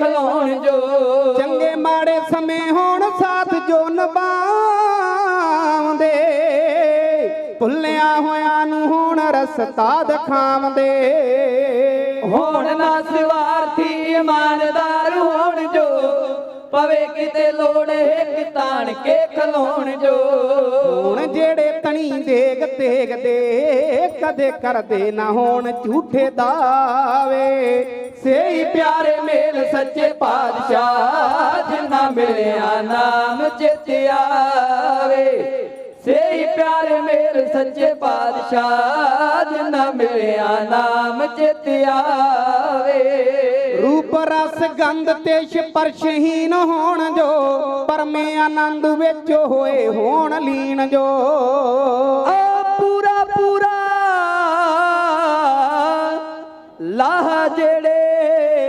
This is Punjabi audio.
ਖਲੋਣ ਜੋ। ਚੰਗੇ ਮਾੜੇ ਸਮੇਂ ਹੋਣ ਸਾਥ ਜੋ ਨਿਭਾਉਂਦੇ। ਭੁੱਲਿਆ ਹੋਇਆਂ ਨੂੰ ਹੁਣ ਰਸਤਾ ਦਿਖਾਉਂਦੇ। ਹੋਣ ਨਾ ਸਵਾਰਥੀ ਇਮਾਨਦਾਰ ਹੋਣ ਜੋ। ਪਵੇ ਕਿਤੇ ਲੋੜ ਇੱਕ ਤਾਣ ਕੇ ਖਲੋਣ ਜੋ। ਹੁਣ ਜਿਹੜੇ ਤਣੀ ਦੇਗ ਤੇਗ ਦੇ ਕਦੇ ਕਰਦੇ ਨਾ ਹੋਣ ਝੂਠੇ ਦਾਵੇ ਮੇਲ ਸੱਚੇ ਪਾਤਸ਼ਾਹ ਜਿਨ੍ਹਾਂ ਮਿਲਿਆ ਨਾਮ ਚਿਤ ਆਵੇ ਸੇਈ ਪਿਆਰੇ ਮੇਲ ਸੱਚੇ ਪਾਤਸ਼ਾਹ ਜਿਨ੍ਹਾਂ ਮਿਲਿਆ ਨਾਮ ਚਿਤ ਆਵੇ ਰੂਪ ਰਸ ਗੰਧ ਤੇ ਸਪਰਸ਼ਹੀਨ ਹੋਣ ਜੋ ਪਰਮੇ ਆਨੰਦ ਵਿੱਚ ਹੋਏ ਹੋਣ ਲੀਨ ਜੋ। ਆ ਪੂਰਾ ਪੂਰਾ ਲਾਹ ਜਿਹੜੇ